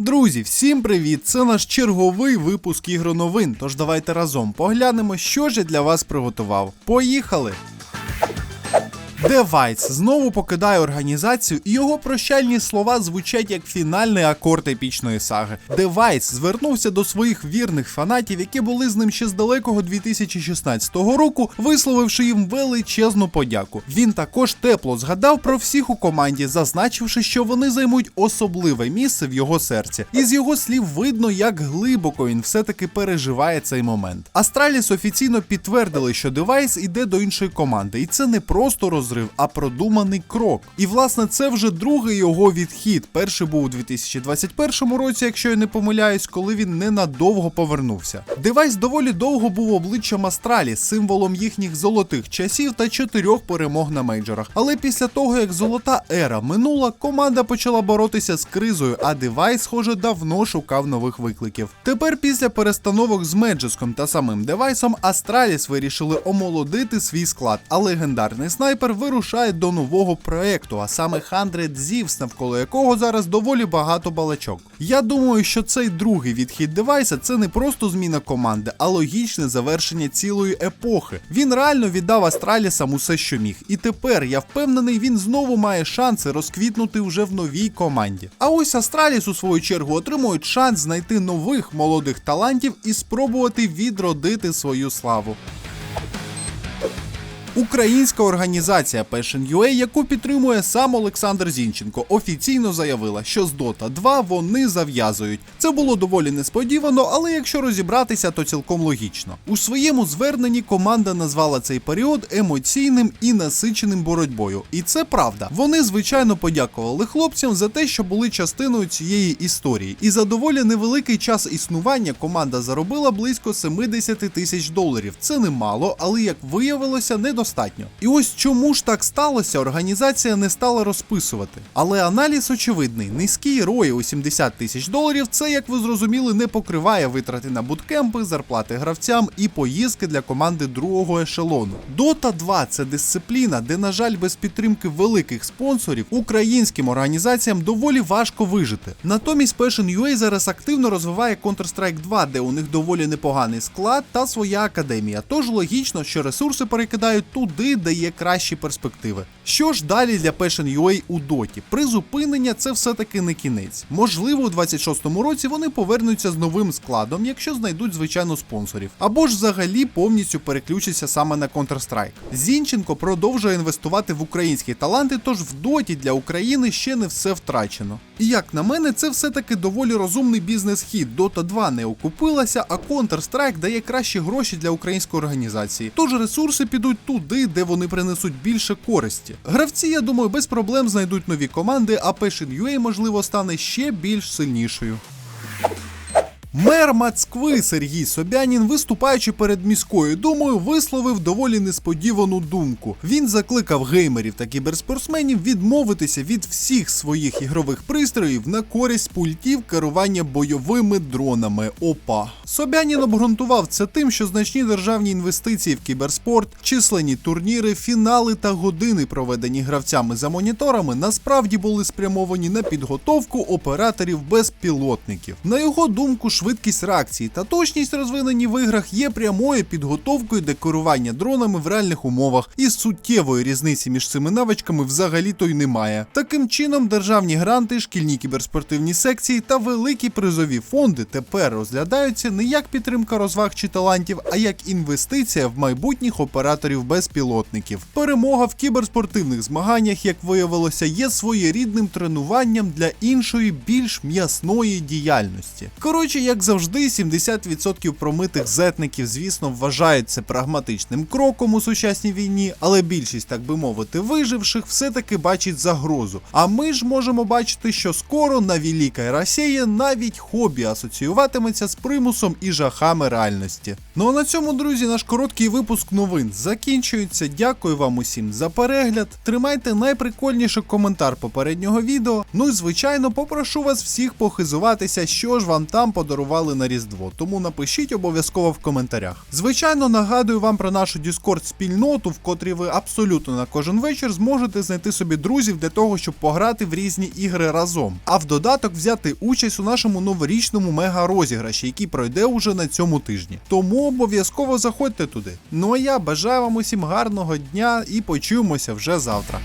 Друзі, всім привіт! Це наш черговий випуск ігроновин. Тож давайте разом поглянемо, що ж я для вас приготував. Поїхали! Девайс знову покидає організацію, і його прощальні слова звучать як фінальний акорд епічної саги. Девайс звернувся до своїх вірних фанатів, які були з ним ще з далекого 2016 року, висловивши їм величезну подяку. Він також тепло згадав про всіх у команді, зазначивши, що вони займуть особливе місце в його серці. І з його слів видно, як глибоко він все-таки переживає цей момент. Астраліс офіційно підтвердили, що девайс іде до іншої команди, і це не просто розрив, а продуманий крок. І власне це вже другий його відхід. Перший був у 2021 році, якщо я не помиляюсь, коли він ненадовго повернувся. Девайс доволі довго був обличчям Астралі, символом їхніх золотих часів та чотирьох перемог на мейджорах. Але після того, як золота ера минула, команда почала боротися з кризою, а девайс, схоже, давно шукав нових викликів. Тепер, після перестановок з Меджеском та самим девайсом, Астраліс вирішили омолодити свій склад, а легендарний снайпер вирушає до нового проекту, а саме 100 Zivs, навколо якого зараз доволі багато балачок. Я думаю, що цей другий відхід девайса це не просто зміна команди, а логічне завершення цілої епохи. Він реально віддав Астралісам усе, що міг. І тепер я впевнений, він знову має шанси розквітнути вже в новій команді. А ось Астраліс у свою чергу отримують шанс знайти нових молодих талантів і спробувати відродити свою славу. Українська організація Passion.ua, яку підтримує сам Олександр Зінченко, офіційно заявила, що з Dota 2 вони зав'язують. Це було доволі несподівано, але якщо розібратися, то цілком логічно. У своєму зверненні команда назвала цей період емоційним і насиченим боротьбою. І це правда. Вони звичайно подякували хлопцям за те, що були частиною цієї історії. І за доволі невеликий час існування команда заробила близько 70 тисяч доларів. Це немало, але як виявилося, недостатньо. І ось чому ж так сталося, організація не стала розписувати. Але аналіз очевидний: низький рой у 70 тисяч доларів. Це, як ви зрозуміли, не покриває витрати на буткемпи, зарплати гравцям і поїздки для команди другого ешелону. Dota 2 це дисципліна, де, на жаль, без підтримки великих спонсорів українським організаціям доволі важко вижити. Натомість Passion.ua зараз активно розвиває Counter-Strike 2, де у них доволі непоганий склад та своя академія. Тож логічно, що ресурси перекидають туди, де є кращі перспективи. Що ж далі для Passion.ua у доті? Призупинення це все-таки не кінець. Можливо, у 26-му році вони повернуться з новим складом, якщо знайдуть звичайно спонсорів, або ж взагалі повністю переключаться саме на Counter-Strike. Зінченко продовжує інвестувати в українські таланти, тож в доті для України ще не все втрачено. І як на мене, це все-таки доволі розумний бізнес-хід. Dota 2 не окупилася, а Counter-Strike дає кращі гроші для української організації. Тож ресурси підуть туди, де вони принесуть більше користі. Гравці, я думаю, без проблем знайдуть нові команди, а Passion.ua, можливо, стане ще більш сильнішою. Мер Москви Сергій Собянін, виступаючи перед міською думою, висловив доволі несподівану думку. Він закликав геймерів та кіберспортсменів відмовитися від всіх своїх ігрових пристроїв на користь пультів керування бойовими дронами. Опа. Собянін обґрунтував це тим, що значні державні інвестиції в кіберспорт, численні турніри, фінали та години, проведені гравцями за моніторами, насправді були спрямовані на підготовку операторів безпілотників. На його думку, швидкість реакції та точність розвинені в іграх є прямою підготовкою до керування дронами в реальних умовах, і суттєвої різниці між цими навичками взагалі то й немає. Таким чином, державні гранти, шкільні кіберспортивні секції та великі призові фонди тепер розглядаються не як підтримка розваг чи талантів, а як інвестиція в майбутніх операторів безпілотників. Перемога в кіберспортивних змаганнях, як виявилося, є своєрідним тренуванням для іншої більш м'ясної діяльності. Коротше, як завжди, 70% промитих зетників, звісно, вважають це прагматичним кроком у сучасній війні, але більшість, так би мовити, виживших все-таки бачить загрозу. А ми ж можемо бачити, що скоро на Велика Росія навіть хобі асоціюватиметься з примусом і жахами реальності. Ну а на цьому, друзі, наш короткий випуск новин закінчується. Дякую вам усім за перегляд. Тримайте найприкольніший коментар попереднього відео. Ну і звичайно, попрошу вас всіх похизуватися, що ж вам там подарували подарували на Різдво, тому напишіть обов'язково в коментарях. Звичайно, нагадую вам про нашу Discord спільноту, в котрій ви абсолютно на кожен вечір зможете знайти собі друзів для того, щоб пограти в різні ігри разом. А в додаток взяти участь у нашому новорічному мега розіграші, який пройде уже на цьому тижні. Тому обов'язково заходьте туди. Ну а я бажаю вам усім гарного дня і почуємося вже завтра.